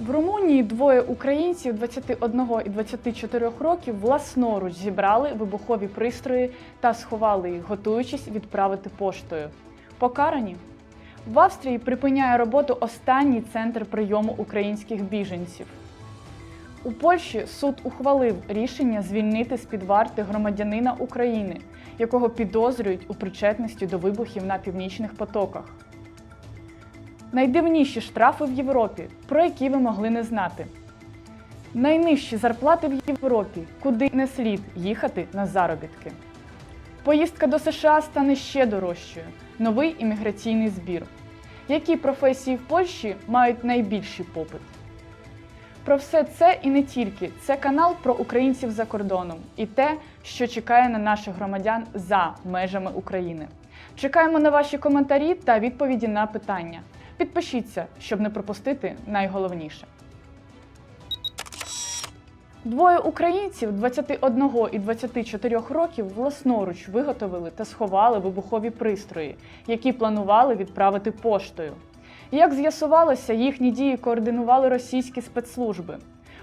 В Румунії двоє українців 21 і 24 років власноруч зібрали вибухові пристрої та сховали їх, готуючись відправити поштою. Покарані в Австрії припиняє роботу останній центр прийому українських біженців. У Польщі суд ухвалив рішення звільнити з під варти громадянина України, якого підозрюють у причетності до вибухів на північних потоках. Найдивніші штрафи в Європі, про які ви могли не знати. Найнижчі зарплати в Європі, куди не слід їхати на заробітки. Поїздка до США стане ще дорожчою. Новий імміграційний збір. Які професії в Польщі мають найбільший попит? Про все це і не тільки. Це канал про українців за кордоном і те, що чекає на наших громадян за межами України. Чекаємо на ваші коментарі та відповіді на питання. Підпишіться, щоб не пропустити найголовніше. Двоє українців 21 і 24 років власноруч виготовили та сховали вибухові пристрої, які планували відправити поштою. Як з'ясувалося, їхні дії координували російські спецслужби.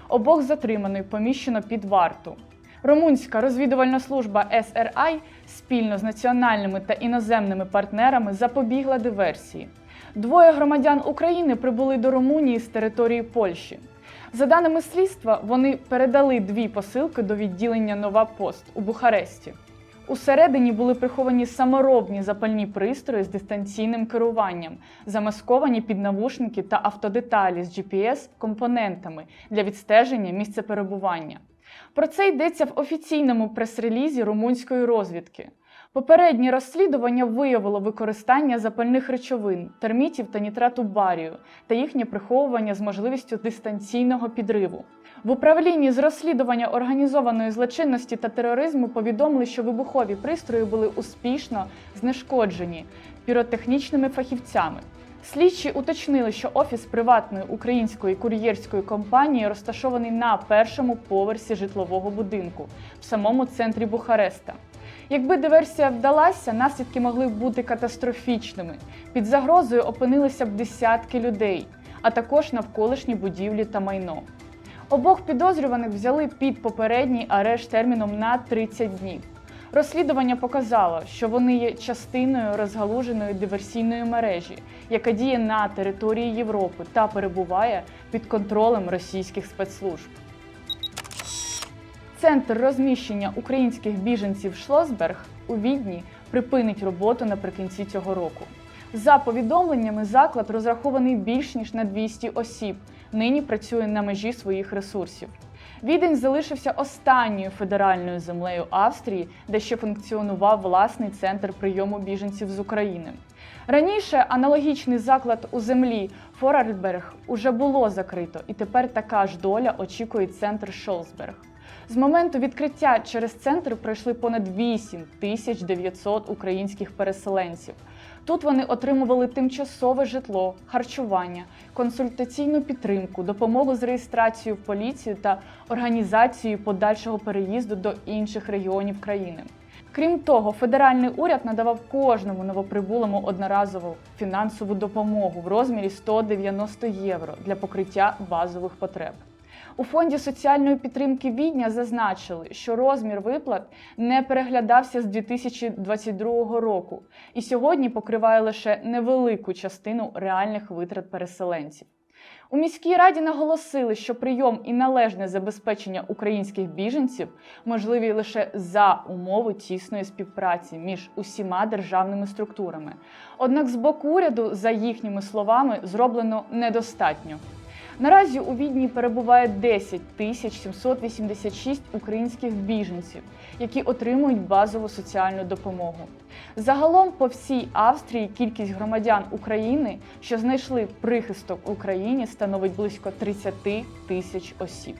Обох затримано і поміщено під варту. Румунська розвідувальна служба SRI спільно з національними та іноземними партнерами запобігла диверсії. Двоє громадян України прибули до Румунії з території Польщі. За даними слідства, вони передали дві посилки до відділення Нова Пост у Бухаресті. Усередині були приховані саморобні запальні пристрої з дистанційним керуванням, замасковані під навушники та автодеталі з GPS-компонентами для відстеження місця перебування. Про це йдеться в офіційному прес-релізі румунської розвідки. Попереднє розслідування виявило використання запальних речовин, термітів та нітрату барію та їхнє приховування з можливістю дистанційного підриву. В управлінні з розслідування організованої злочинності та тероризму повідомили, що вибухові пристрої були успішно знешкоджені піротехнічними фахівцями. Слідчі уточнили, що офіс приватної української кур'єрської компанії розташований на першому поверсі житлового будинку в самому центрі Бухареста. Якби диверсія вдалася, наслідки могли б бути катастрофічними. Під загрозою опинилися б десятки людей, а також навколишні будівлі та майно. Обох підозрюваних взяли під попередній арешт терміном на 30 днів. Розслідування показало, що вони є частиною розгалуженої диверсійної мережі, яка діє на території Європи та перебуває під контролем російських спецслужб. Центр розміщення українських біженців Шлосберг у Відні припинить роботу наприкінці цього року. За повідомленнями, заклад розрахований більш ніж на 200 осіб. Нині працює на межі своїх ресурсів. Відень залишився останньою федеральною землею Австрії, де ще функціонував власний центр прийому біженців з України. Раніше аналогічний заклад у землі Форарльберг уже було закрито, і тепер така ж доля очікує центр Шолсберг. З моменту відкриття через центр пройшли понад 8 тисяч 900 українських переселенців. Тут вони отримували тимчасове житло, харчування, консультаційну підтримку, допомогу з реєстрацією в поліцію та організацією подальшого переїзду до інших регіонів країни. Крім того, федеральний уряд надавав кожному новоприбулому одноразову фінансову допомогу в розмірі 190 євро для покриття базових потреб. У фонді соціальної підтримки Відня зазначили, що розмір виплат не переглядався з 2022 року і сьогодні покриває лише невелику частину реальних витрат переселенців. У міській раді наголосили, що прийом і належне забезпечення українських біженців можливі лише за умови тісної співпраці між усіма державними структурами. Однак з боку уряду, за їхніми словами, зроблено недостатньо. Наразі у Відні перебуває 10 тисяч 786 українських біженців, які отримують базову соціальну допомогу. Загалом по всій Австрії кількість громадян України, що знайшли прихисток в Україні, становить близько 30 тисяч осіб.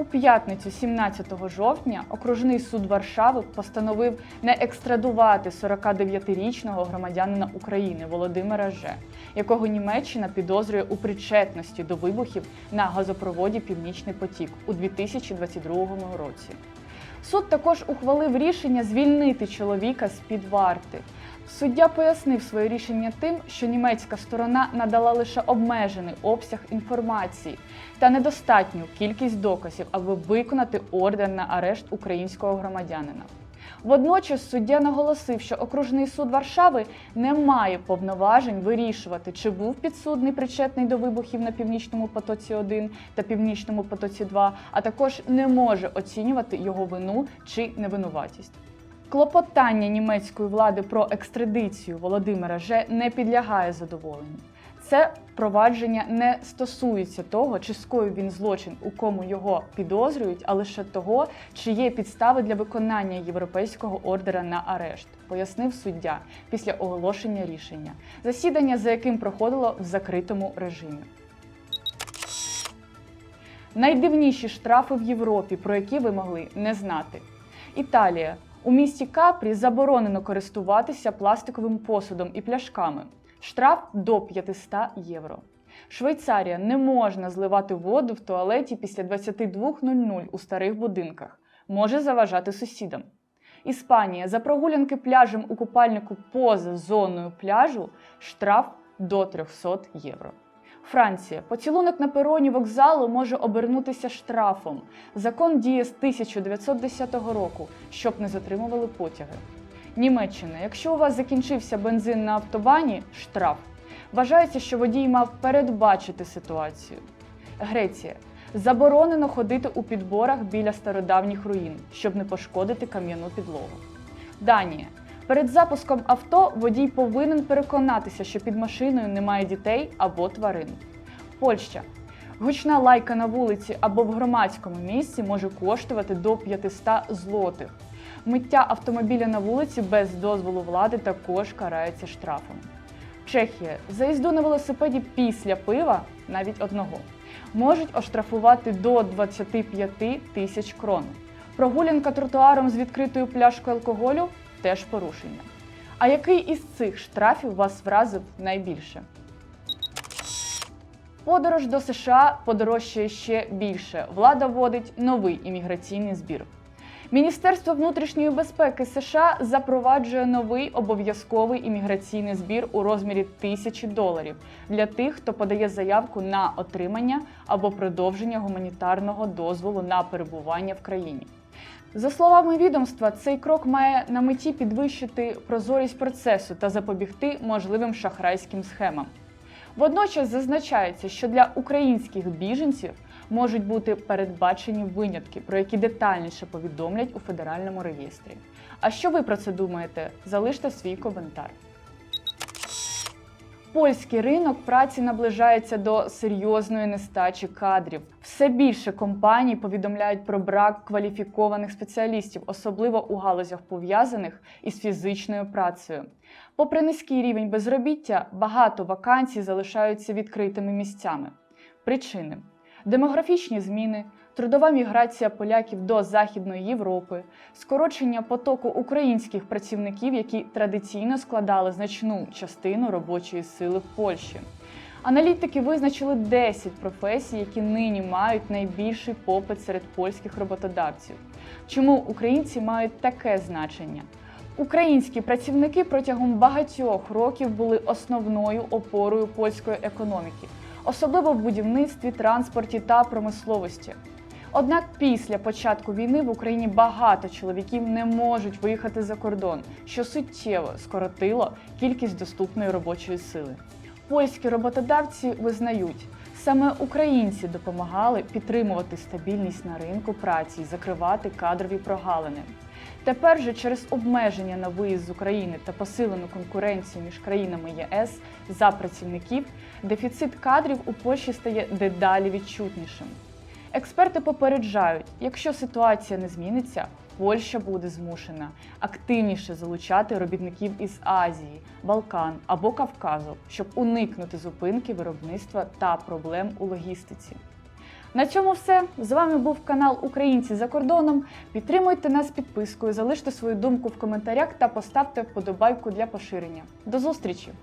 У п'ятницю, 17 жовтня, окружний суд Варшави постановив не екстрадувати 49-річного громадянина України Володимира Ж, якого Німеччина підозрює у причетності до вибухів на газопроводі Північний потік у 2022 році. Суд також ухвалив рішення звільнити чоловіка з під варти. Суддя пояснив своє рішення тим, що німецька сторона надала лише обмежений обсяг інформації та недостатню кількість доказів, аби виконати ордер на арешт українського громадянина. Водночас суддя наголосив, що окружний суд Варшави не має повноважень вирішувати, чи був підсудний причетний до вибухів на північному потоці 1 та північному потоці 2, а також не може оцінювати його вину чи невинуватість. Клопотання німецької влади про екстрадицію Володимира Же не підлягає задоволенню. Це провадження не стосується того, чи скоїв він злочин, у кому його підозрюють, а лише того, чи є підстави для виконання європейського ордера на арешт, пояснив суддя після оголошення рішення, засідання за яким проходило в закритому режимі. Найдивніші штрафи в Європі, про які ви могли не знати. Італія. У місті Капрі заборонено користуватися пластиковим посудом і пляшками. Штраф до 500 євро. Швейцарія не можна зливати воду в туалеті після 22.00 у старих будинках. Може заважати сусідам. Іспанія за прогулянки пляжем у купальнику поза зоною пляжу штраф до 300 євро. Франція. Поцілунок на пероні вокзалу може обернутися штрафом. Закон діє з 1910 року, щоб не затримували потяги. Німеччина. Якщо у вас закінчився бензин на автобані, штраф. Вважається, що водій мав передбачити ситуацію. Греція. Заборонено ходити у підборах біля стародавніх руїн, щоб не пошкодити кам'яну підлогу. Данія. Перед запуском авто водій повинен переконатися, що під машиною немає дітей або тварин. Польща. Гучна лайка на вулиці або в громадському місці може коштувати до 500 злотих. Миття автомобіля на вулиці без дозволу влади також карається штрафом. Чехія за їзду на велосипеді після пива, навіть одного, можуть оштрафувати до 25 тисяч крон. Прогулянка тротуаром з відкритою пляшкою алкоголю теж порушення. А який із цих штрафів вас вразив найбільше? Подорож до США подорожчає ще більше. Влада вводить новий імміграційний збір. Міністерство внутрішньої безпеки США запроваджує новий обов'язковий імміграційний збір у розмірі тисячі доларів для тих, хто подає заявку на отримання або продовження гуманітарного дозволу на перебування в країні. За словами відомства, цей крок має на меті підвищити прозорість процесу та запобігти можливим шахрайським схемам. Водночас зазначається, що для українських біженців можуть бути передбачені винятки, про які детальніше повідомлять у федеральному реєстрі. А що ви про це думаєте? Залиште свій коментар. Польський ринок праці наближається до серйозної нестачі кадрів. Все більше компаній повідомляють про брак кваліфікованих спеціалістів, особливо у галузях пов'язаних із фізичною працею. Попри низький рівень безробіття, багато вакансій залишаються відкритими місцями. Причини: демографічні зміни, трудова міграція поляків до Західної Європи, скорочення потоку українських працівників, які традиційно складали значну частину робочої сили в Польщі. Аналітики визначили 10 професій, які нині мають найбільший попит серед польських роботодавців. Чому українці мають таке значення? Українські працівники протягом багатьох років були основною опорою польської економіки, особливо в будівництві, транспорті та промисловості. Однак після початку війни в Україні багато чоловіків не можуть виїхати за кордон, що суттєво скоротило кількість доступної робочої сили. Польські роботодавці визнають, саме українці допомагали підтримувати стабільність на ринку праці і закривати кадрові прогалини. Тепер же через обмеження на виїзд з України та посилену конкуренцію між країнами ЄС за працівників, дефіцит кадрів у Польщі стає дедалі відчутнішим. Експерти попереджають, якщо ситуація не зміниться, Польща буде змушена активніше залучати робітників із Азії, Балкан або Кавказу, щоб уникнути зупинки виробництва та проблем у логістиці. На цьому все. З вами був канал Українці за кордоном. Підтримуйте нас підпискою, залиште свою думку в коментарях та поставте вподобайку для поширення. До зустрічі!